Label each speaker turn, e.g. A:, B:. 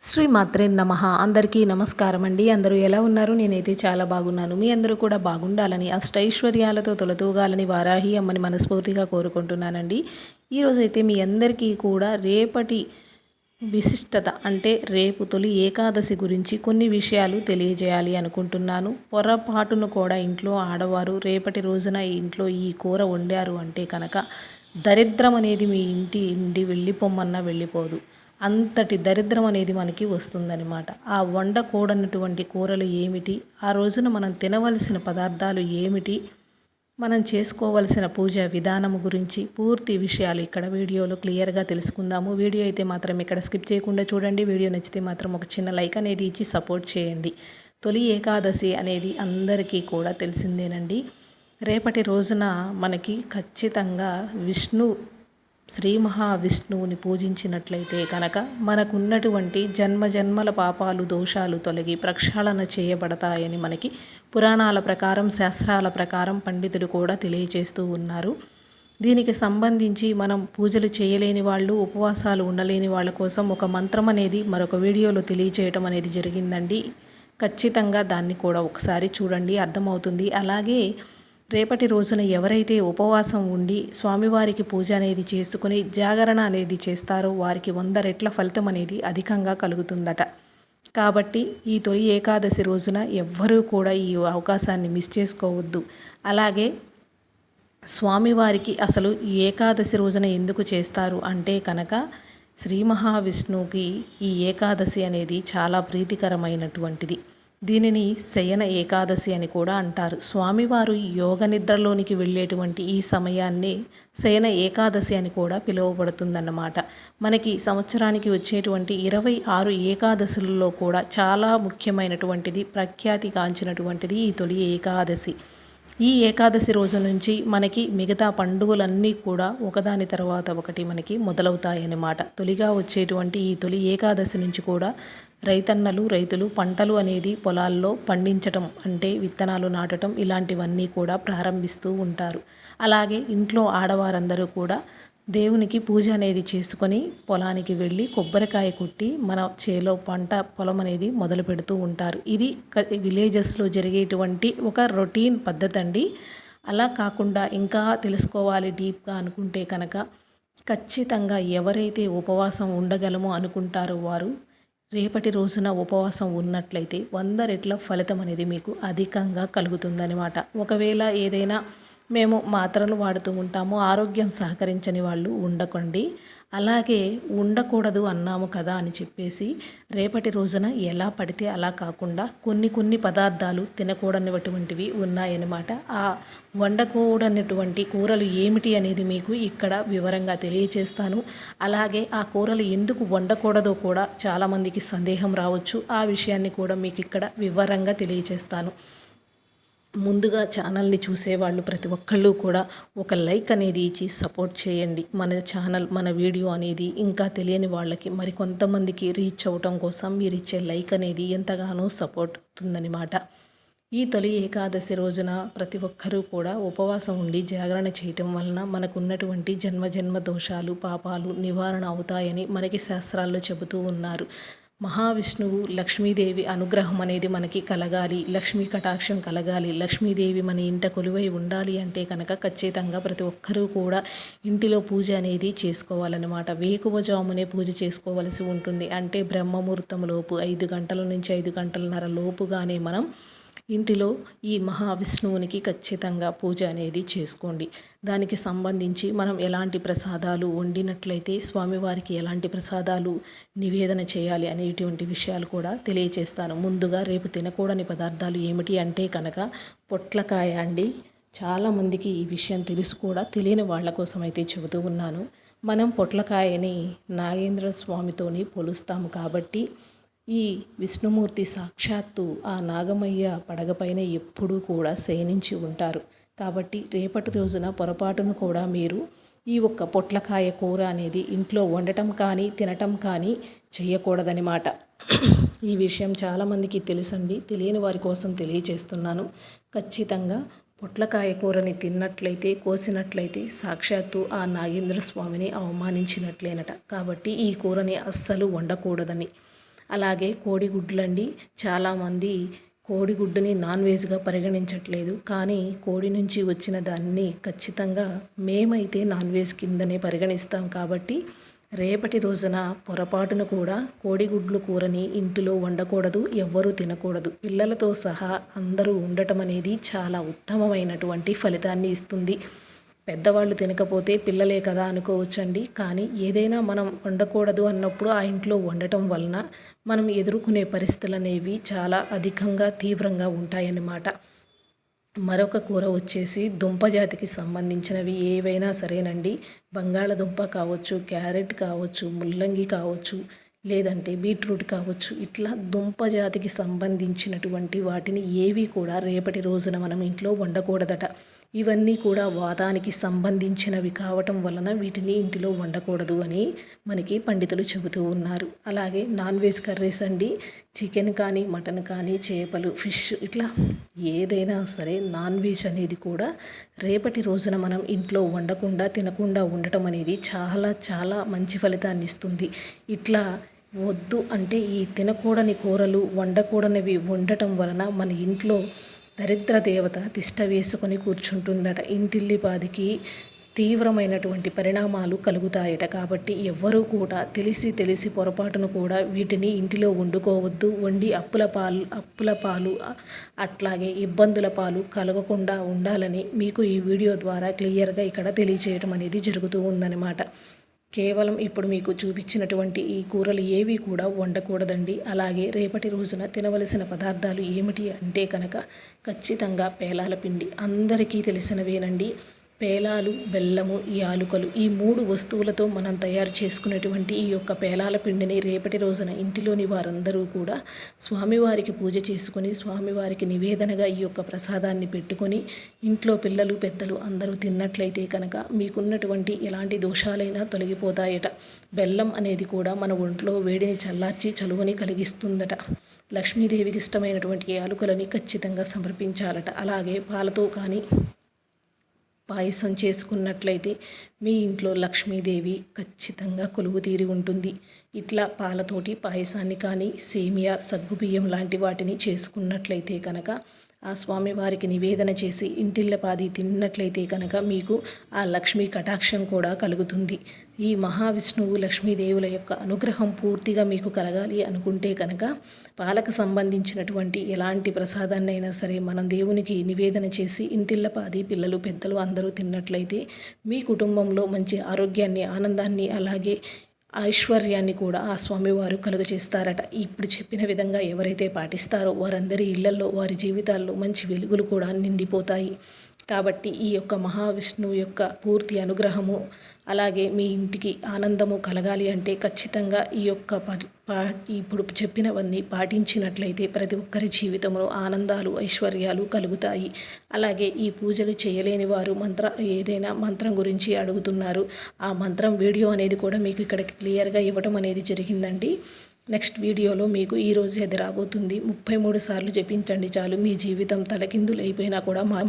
A: శ్రీ మాత్రే నమ. అందరికీ నమస్కారం అండి. అందరూ ఎలా ఉన్నారు? నేనైతే చాలా బాగున్నాను. మీ అందరూ కూడా బాగుండాలని అష్టైశ్వర్యాలతో తొలతూగాలని వారాహి అమ్మని మనస్ఫూర్తిగా కోరుకుంటున్నానండి. ఈరోజు అయితే మీ అందరికీ కూడా రేపటి విశిష్టత అంటే రేపు తొలి ఏకాదశి గురించి కొన్ని విషయాలు తెలియజేయాలి అనుకుంటున్నాను. పొరపాటును కూడా ఇంట్లో ఆడవారు రేపటి రోజున ఇంట్లో ఈ కూర వండారు అంటే కనుక దరిద్రం అనేది మీ ఇంటి నుండి వెళ్ళిపోమన్నా వెళ్ళిపోదు. అంతటి దరిద్రం అనేది మనకి వస్తుందన్నమాట. ఆ వండకూడనటువంటి కూరలు ఏమిటి? ఆ రోజున మనం తినవలసిన పదార్థాలు ఏమిటి? మనం చేసుకోవలసిన పూజ విధానం గురించి పూర్తి విషయాలు ఇక్కడ వీడియోలో క్లియర్గా తెలుసుకుందాము. వీడియో అయితే మాత్రం ఇక్కడ స్కిప్ చేయకుండా చూడండి. వీడియో నచ్చితే మాత్రం ఒక చిన్న లైక్ అనేది ఇచ్చి సపోర్ట్ చేయండి. తొలి ఏకాదశి అనేది అందరికీ కూడా తెలిసిందేనండి. రేపటి రోజున మనకి ఖచ్చితంగా విష్ణు శ్రీ మహావిష్ణువుని పూజించినట్లయితే కనుక మనకున్నటువంటి జన్మ జన్మల పాపాలు దోషాలు తొలగి ప్రక్షాళన చేయబడతాయని మనకి పురాణాల ప్రకారం శాస్త్రాల ప్రకారం పండితులు కూడా తెలియచేస్తూ ఉన్నారు. దీనికి సంబంధించి మనం పూజలు చేయలేని వాళ్ళు ఉపవాసాలు ఉండలేని వాళ్ళ కోసం ఒక మంత్రం అనేది మరొక వీడియోలో తెలియచేయటం అనేది జరిగిందండి. ఖచ్చితంగా దాన్ని కూడా ఒకసారి చూడండి అర్థమవుతుంది. అలాగే రేపటి రోజున ఎవరైతే ఉపవాసం ఉండి స్వామివారికి పూజ అనేది చేసుకుని జాగరణ అనేది చేస్తారో వారికి వంద రెట్ల ఫలితం అనేది అధికంగా కలుగుతుందట. కాబట్టి ఈ తొలి ఏకాదశి రోజున ఎవ్వరూ కూడా ఈ అవకాశాన్ని మిస్ చేసుకోవద్దు. అలాగే స్వామివారికి అసలు ఏకాదశి రోజున ఎందుకు చేస్తారు అంటే కనుక శ్రీ మహావిష్ణువుకి ఈ ఏకాదశి అనేది చాలా ప్రీతికరమైనటువంటిది. దీనిని శయన ఏకాదశి అని కూడా అంటారు. స్వామివారు యోగ నిద్రలోనికి వెళ్ళేటువంటి ఈ సమయాన్ని శయన ఏకాదశి అని కూడా పిలువబడుతుందన్నమాట. మనకి సంవత్సరానికి వచ్చేటువంటి ఇరవై ఆరు ఏకాదశులలో కూడా చాలా ముఖ్యమైనటువంటిది ప్రఖ్యాతి గాంచినటువంటిది ఈ తొలి ఏకాదశి. ఈ ఏకాదశి రోజు నుంచి మనకి మిగతా పండుగలన్నీ కూడా ఒకదాని తర్వాత ఒకటి మనకి మొదలవుతాయన్నమాట తొలిగా వచ్చేటువంటి ఈ తొలి ఏకాదశి నుంచి కూడా రైతన్నలు రైతులు పంటలు అనేది పొలాల్లో పండించటం అంటే విత్తనాలు నాటడం ఇలాంటివన్నీ కూడా ప్రారంభిస్తూ ఉంటారు. అలాగే ఇంట్లో ఆడవారందరూ కూడా దేవునికి పూజ అనేది చేసుకొని పొలానికి వెళ్ళి కొబ్బరికాయ కొట్టి మన చేలో పంట పొలం అనేది మొదలు పెడుతూ ఉంటారు. ఇది విలేజెస్లో జరిగేటువంటి ఒక రొటీన్ పద్ధతి అండి. అలా కాకుండా ఇంకా తెలుసుకోవాలి డీప్గా అనుకుంటే కనుక ఖచ్చితంగా ఎవరైతే ఉపవాసం ఉండగలమో అనుకుంటారో వారు రేపటి రోజున ఉపవాసం ఉన్నట్లయితే వంద రెట్ల ఫలితం అనేది మీకు అధికంగా కలుగుతుందనమాట ఒకవేళ ఏదైనా మేము మాత్రలు వాడుతూ ఉంటాము. ఆరోగ్యం సహకరించని వాళ్ళు ఉండకండి. అలాగే ఉండకూడదు అన్నాము కదా అని చెప్పేసి రేపటి రోజున ఎలా పడితే అలా కాకుండా కొన్ని కొన్ని పదార్థాలు తినకూడనిటువంటివి ఉన్నాయన్నమాట. ఆ వండకూడనటువంటి కూరలు ఏమిటి అనేది మీకు ఇక్కడ వివరంగా తెలియచేస్తాను. అలాగే ఆ కూరలు ఎందుకు వండకూడదో కూడా చాలామందికి సందేహం రావచ్చు. ఆ విషయాన్ని కూడా మీకు ఇక్కడ వివరంగా తెలియచేస్తాను. ముందుగా ఛానల్ని చూసేవాళ్ళు ప్రతి ఒక్కళ్ళు కూడా ఒక లైక్ అనేది ఇచ్చి సపోర్ట్ చేయండి. మన ఛానల్ మన వీడియో అనేది ఇంకా తెలియని వాళ్ళకి మరి కొంతమందికి రీచ్ అవ్వటం కోసం మీరు ఇచ్చే లైక్ అనేది ఎంతగానో సపోర్ట్ అవుతుందనమాట ఈ తొలి ఏకాదశి రోజున ప్రతి ఒక్కరూ కూడా ఉపవాసం ఉండి జాగరణ చేయటం వలన మనకున్నటువంటి జన్మ జన్మ దోషాలు పాపాలు నివారణ అవుతాయని మనకి శాస్త్రాల్లో చెబుతూ ఉన్నారు. మహావిష్ణువు లక్ష్మీదేవి అనుగ్రహం అనేది మనకి కలగాలి లక్ష్మీ కటాక్షం కలగాలి లక్ష్మీదేవి మన ఇంట కొలువై ఉండాలి అంటే కనుక ఖచ్చితంగా ప్రతి ఒక్కరూ కూడా ఇంటిలో పూజ అనేది చేసుకోవాలన్నమాట. వేకువజామునే పూజ చేసుకోవలసి ఉంటుంది. అంటే బ్రహ్మముహూర్తంలోపు ఐదు గంటల నుంచి ఐదు గంటలన్నర లోపుగానే మనం ఇంటిలో ఈ మహావిష్ణువునికి ఖచ్చితంగా పూజ అనేది చేసుకోండి. దానికి సంబంధించి మనం ఎలాంటి ప్రసాదాలు వండినట్లయితే స్వామివారికి ఎలాంటి ప్రసాదాలు నివేదన చేయాలి అనేటువంటి విషయాలు కూడా తెలియచేస్తాను. ముందుగా రేపు తినకూడని పదార్థాలు ఏమిటి అంటే కనుక పొట్లకాయ అండి. చాలామందికి ఈ విషయం తెలుసు కూడా తెలియని వాళ్ళ కోసం అయితే చెబుతూ ఉన్నాను. మనం పొట్లకాయని నాగేంద్ర స్వామితోని పోలుస్తాము కాబట్టి ఈ విష్ణుమూర్తి సాక్షాత్తు ఆ నాగమయ్య పడగపైన ఎప్పుడూ కూడా శయనించి ఉంటారు. కాబట్టి రేపటి రోజున పొరపాటును కూడా మీరు ఈ ఒక్క పొట్లకాయ కూర అనేది ఇంట్లో వండటం కానీ తినటం కానీ చేయకూడదనమాట ఈ విషయం చాలామందికి తెలుసండి. తెలియని వారి కోసం తెలియచేస్తున్నాను. ఖచ్చితంగా పొట్లకాయ కూరని తిన్నట్లయితే కోసినట్లయితే సాక్షాత్తు ఆ నాగేంద్ర స్వామిని అవమానించినట్లేనట. కాబట్టి ఈ కూరని అస్సలు వండకూడదని. అలాగే కోడిగుడ్లండి. చాలామంది కోడిగుడ్డుని నాన్ వెజ్గా పరిగణించట్లేదు. కానీ కోడి నుంచి వచ్చిన దాన్ని ఖచ్చితంగా మేమైతే నాన్ వెజ్ కిందనే పరిగణిస్తాం కాబట్టి రేపటి రోజున పొరపాటును కూడా కోడిగుడ్లు కూరని ఇంటిలో వండకూడదు ఎవ్వరూ తినకూడదు. పిల్లలతో సహా అందరూ ఉండటం అనేది చాలా ఉత్తమమైనటువంటి ఫలితాన్ని ఇస్తుంది. పెద్దవాళ్ళు తినకపోతే పిల్లలే కదా అనుకోవచ్చండి. కానీ ఏదైనా మనం వండకూడదు అన్నప్పుడు ఆ ఇంట్లో వండటం వలన మనం ఎదుర్కొనే పరిస్థితులు అనేవి చాలా అధికంగా తీవ్రంగా ఉంటాయన్నమాట. మరొక కూర వచ్చేసి దుంప జాతికి సంబంధించినవి ఏవైనా సరేనండి. బంగాళదుంప కావచ్చు క్యారెట్ కావచ్చు ముల్లంగి కావచ్చు లేదంటే బీట్రూట్ కావచ్చు. ఇట్లా దుంప జాతికి సంబంధించినటువంటి వాటిని ఏవి కూడా రేపటి రోజున మనం ఇంట్లో వండకూడదట. ఇవన్నీ కూడా వాతానికి సంబంధించినవి కావటం వలన వీటిని ఇంటిలో వండకూడదు అని మనకి పండితులు చెబుతూ ఉన్నారు. అలాగే నాన్ వెజ్ కర్రీస్ అండి చికెన్ కానీ మటన్ కానీ చేపలు ఫిష్ ఇట్లా ఏదైనా సరే నాన్ వెజ్ అనేది కూడా రేపటి రోజున మనం ఇంట్లో వండకుండా తినకుండా ఉండటం అనేది చాలా చాలా మంచి ఫలితాన్ని ఇస్తుంది. ఇట్లా వద్దు అంటే ఈ తినకూడని కూరలు వండకూడనివి వండటం వలన మన ఇంట్లో దరిద్ర దేవత తిష్ట వేసుకొని కూర్చుంటుందట. ఇంటిల్లిపాదికి తీవ్రమైనటువంటి పరిణామాలు కలుగుతాయట. కాబట్టి ఎవ్వరూ కూడా తెలిసి తెలిసి పొరపాటును కూడా వీటిని ఇంటిలో వండుకోవద్దు. వండి అప్పుల పాలు అప్పుల పాలు అట్లాగే ఇబ్బందుల పాలు కలగకుండా ఉండాలని మీకు ఈ వీడియో ద్వారా క్లియర్గా ఇక్కడ తెలియచేయడం అనేది జరుగుతూ ఉందన్నమాట. కేవలం ఇప్పుడు మీకు చూపించినటువంటి ఈ కూరలు ఏవి కూడా వండకూడదండి. అలాగే రేపటి రోజున తినవలసిన పదార్థాలు ఏమిటి అంటే కనుక ఖచ్చితంగా పేలాల పిండి అందరికీ తెలిసినవేనండి. పేలాలు బెల్లము యాలుకలు ఈ మూడు వస్తువులతో మనం తయారు చేసుకునేటువంటి ఈ యొక్క పేలాల పిండిని రేపటి రోజున ఇంటిలోని వారందరూ కూడా స్వామివారికి పూజ చేసుకొని స్వామివారికి నివేదనగా ఈ యొక్క ప్రసాదాన్ని పెట్టుకొని ఇంట్లో పిల్లలు పెద్దలు అందరూ తిన్నట్లయితే కనుక మీకున్నటువంటి ఎలాంటి దోషాలైనా తొలగిపోతాయట. బెల్లం అనేది కూడా మన ఒంట్లో వేడిని చల్లార్చి చలువని కలిగిస్తుందట. లక్ష్మీదేవికి ఇష్టమైనటువంటి యాలుకలని ఖచ్చితంగా సమర్పించాలట. అలాగే పాలతో కానీ పాయసం చేసుకున్నట్లయితే మీ ఇంట్లో లక్ష్మీదేవి ఖచ్చితంగా కొలువు తీరి ఉంటుంది. ఇట్లా పాలతోటి పాయసాన్ని కానీ సేమియా సగ్గుబియ్యం లాంటి వాటిని చేసుకున్నట్లయితే కనుక ఆ స్వామివారికి నివేదన చేసి ఇంటిల్లపాది తిన్నట్లయితే కనుక మీకు ఆ లక్ష్మీ కటాక్షం కూడా కలుగుతుంది. ఈ మహావిష్ణువు లక్ష్మీదేవుల యొక్క అనుగ్రహం పూర్తిగా మీకు కలగాలి అనుకుంటే కనుక పాలకు సంబంధించినటువంటి ఎలాంటి ప్రసాదాన్నైనా సరే మనం దేవునికి నివేదన చేసి ఇంటిల్లపాది పిల్లలు పెద్దలు అందరూ తిన్నట్లయితే మీ కుటుంబంలో మంచి ఆరోగ్యాన్ని ఆనందాన్ని అలాగే ఐశ్వర్యాన్ని కూడా ఆ స్వామివారు కలుగజేస్తారట. ఇప్పుడు చెప్పిన విధంగా ఎవరైతే పాటిస్తారో వారందరి ఇళ్ళలో వారి జీవితాల్లో మంచి వెలుగులు కూడా నిండిపోతాయి. కాబట్టి ఈ యొక్క మహావిష్ణువు యొక్క పూర్తి అనుగ్రహము అలాగే మీ ఇంటికి ఆనందము కలగాలి అంటే ఖచ్చితంగా ఈ యొక్క పా ఇప్పుడు చెప్పినవన్నీ పాటించినట్లయితే ప్రతి ఒక్కరి జీవితంలో ఆనందాలు ఐశ్వర్యాలు కలుగుతాయి. అలాగే ఈ పూజలు చేయలేని వారు మంత్ర ఏదైనా మంత్రం గురించి అడుగుతున్నారు. ఆ మంత్రం వీడియో అనేది కూడా మీకు ఇక్కడ క్లియర్గా ఇవ్వడం అనేది జరిగిందండి. నెక్స్ట్ వీడియోలో మీకు ఈరోజు అది రాబోతుంది. ముప్పై మూడు సార్లు జపించండి చాలు. మీ జీవితం తలకిందులు అయిపోయినా కూడా మా